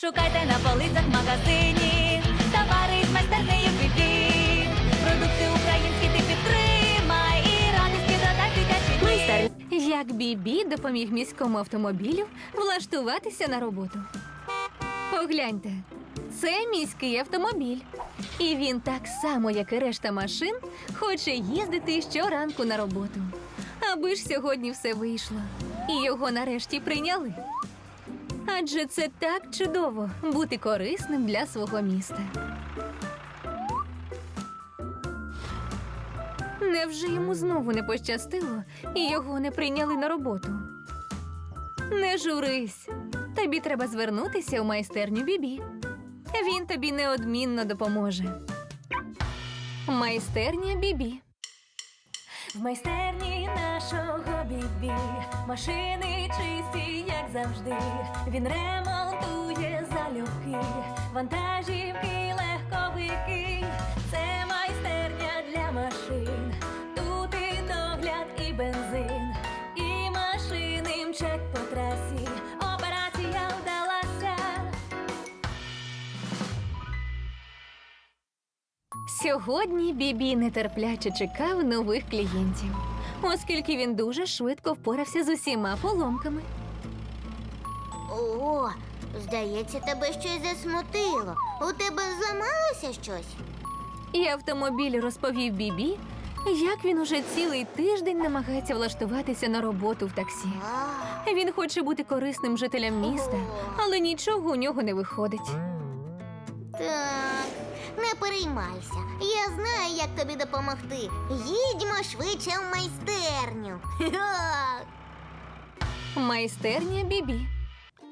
Шукайте на полицях магазині, товари з майстернею Бібі. Продукти українські ти підтримай і радості додай дитячий Майстер, як Бібі допоміг міському автомобілю влаштуватися на роботу. Погляньте, це міський автомобіль. І він так само, як і решта машин, хоче їздити щоранку на роботу. Аби ж сьогодні все вийшло. І його нарешті прийняли. Адже це так чудово бути корисним для свого міста. Невже йому знову не пощастило і його не прийняли на роботу? Не журись. Тобі треба звернутися у майстерню Бібі. Він тобі неодмінно допоможе. Майстерня Бібі. В майстерні нашого бібі машини чисті, як завжди. Він ремонтує залюбки, вантажівки, легковики. Сьогодні Бібі нетерпляче чекав нових клієнтів, оскільки він дуже швидко впорався з усіма поломками. О, здається, тебе щось засмутило. У тебе зламалося щось? І автомобіль розповів Бібі, як він уже цілий тиждень намагається влаштуватися на роботу в таксі. Він хоче бути корисним жителям міста, але нічого у нього не виходить. так, не переймайся. Я знаю, як тобі допомогти. Їдьмо швидше в майстерню. Майстерня Бібі.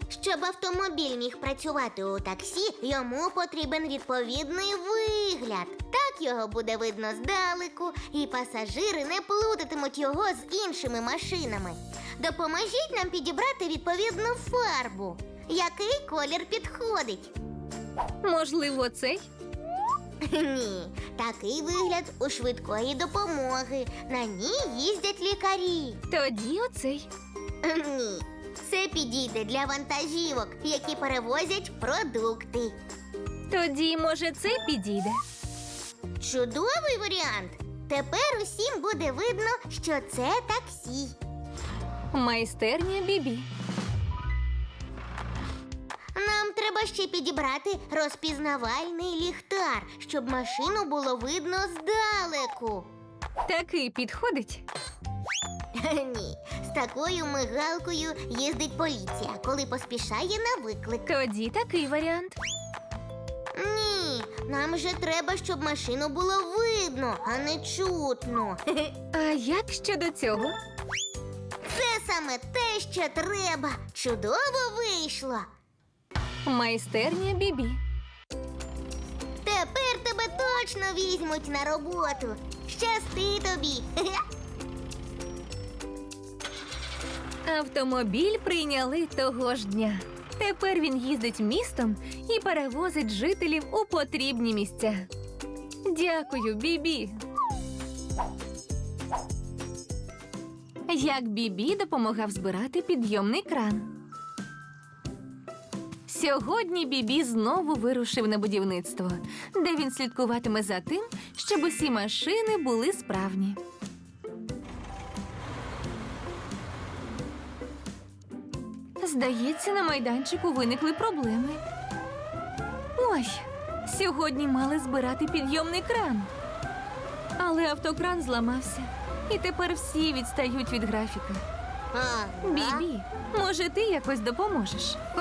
Щоб автомобіль міг працювати у таксі, йому потрібен відповідний вигляд. Так його буде видно здалеку, і пасажири не плутатимуть його з іншими машинами. Допоможіть нам підібрати відповідну фарбу. Який колір підходить? Можливо, цей? Ні, такий вигляд у швидкої допомоги. На ній їздять лікарі. Тоді оцей. Ні, це підійде для вантажівок, які перевозять продукти. Тоді, може, цей підійде. Чудовий варіант. Тепер усім буде видно, що це таксі. Майстерня Бібі. Треба ще підібрати розпізнавальний ліхтар, щоб машину було видно здалеку. Такий підходить. Ні, з такою мигалкою їздить поліція, коли поспішає на виклик. Тоді такий варіант. Ні, нам же треба, щоб машину було видно, а не чутно. А як щодо цього? Це саме те, що треба. Чудово вийшло. Майстерня Бібі. Тепер тебе точно візьмуть на роботу. Щасти тобі. Автомобіль прийняли того ж дня. Тепер він їздить містом і перевозить жителів у потрібні місця. Дякую, Бібі. Як Бібі допомагав збирати підйомний кран. Сьогодні Бібі знову вирушив на будівництво, де він слідкуватиме за тим, щоб усі машини були справні. Здається, на майданчику виникли проблеми. Ой, сьогодні мали збирати підйомний кран. Але автокран зламався, і тепер всі відстають від графіка. Бібі, може, ти якось допоможеш? О,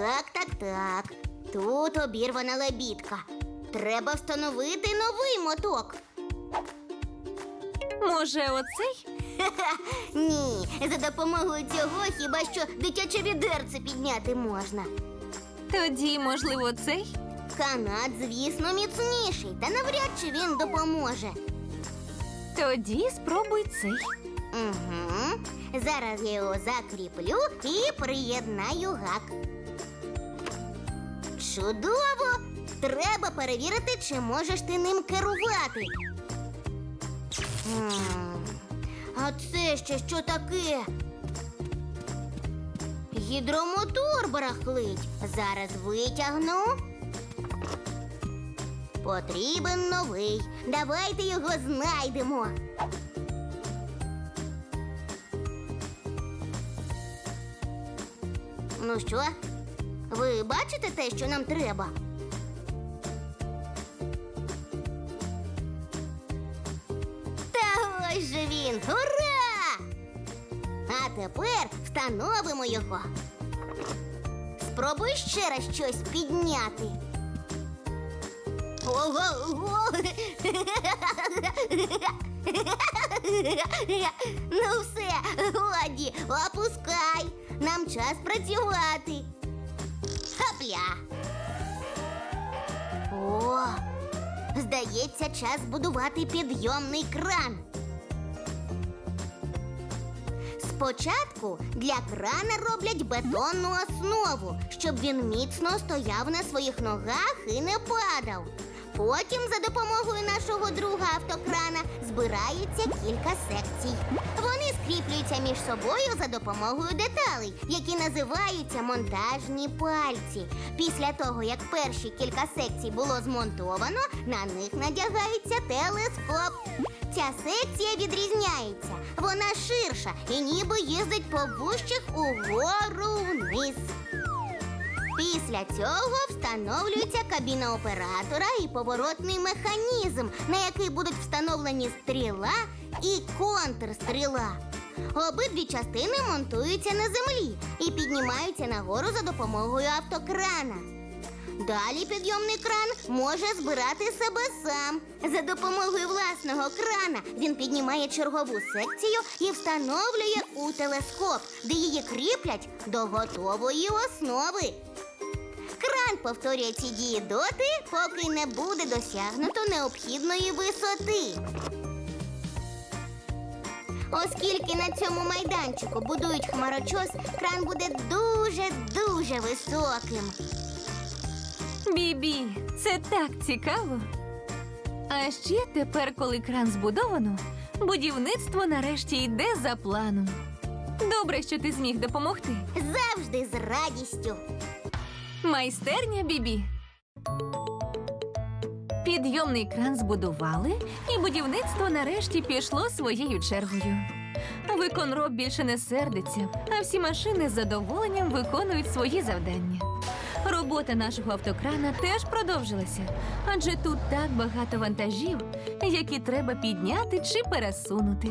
Так, так, так. Тут обірвана лебідка. Треба встановити новий моток. Може, оцей? Ні, за допомогою цього хіба що дитяче відерце підняти можна. Тоді, можливо, цей? Канат, звісно, міцніший, та навряд чи він допоможе. Тоді спробуй цей. Угу. Зараз я його закріплю і приєднаю гак. Чудово! Треба перевірити, чи можеш ти ним керувати. М, А це ще що таке? Гідромотор барахлить. Зараз витягну. Потрібен новий. Давайте його знайдемо. Ну що, ви бачите те, що нам треба? Та ось же він! Ура! А тепер встановимо його. Спробуй ще раз щось підняти. Ого, ого. Ну все, годі, опускай. Нам час працювати. Хапля. О, здається, час будувати підйомний кран. Спочатку для крана роблять бетонну основу, щоб він міцно стояв на своїх ногах і не падав. Потім за допомогою нашого друга автокрана збирається кілька секцій. Вони скріплюються між собою за допомогою деталей, які називаються монтажні пальці. Після того, як перші кілька секцій було змонтовано, на них надягається телескоп. Ця секція відрізняється. Вона ширша і ніби їздить по вущих угору вниз. Після цього встановлюється кабіна оператора і поворотний механізм, на який будуть встановлені стріла і контрстріла. Обидві частини монтуються на землі і піднімаються нагору за допомогою автокрана. Далі підйомний кран може збирати себе сам. За допомогою власного крана він піднімає чергову секцію і встановлює у телескоп, де її кріплять до готової основи. Кран повторює ці дії доти, поки не буде досягнуто необхідної висоти. Оскільки на цьому майданчику будують хмарочос, кран буде дуже-дуже високим. Бібі, це так цікаво. А ще тепер, коли кран збудовано, будівництво нарешті йде за планом. Добре, що ти зміг допомогти. Завжди з радістю. Майстерня Бібі. Підйомний кран збудували, і будівництво нарешті пішло своєю чергою. Виконроб більше не сердиться, а всі машини з задоволенням виконують свої завдання. Робота нашого автокрана теж продовжилася, адже тут так багато вантажів, які треба підняти чи пересунути.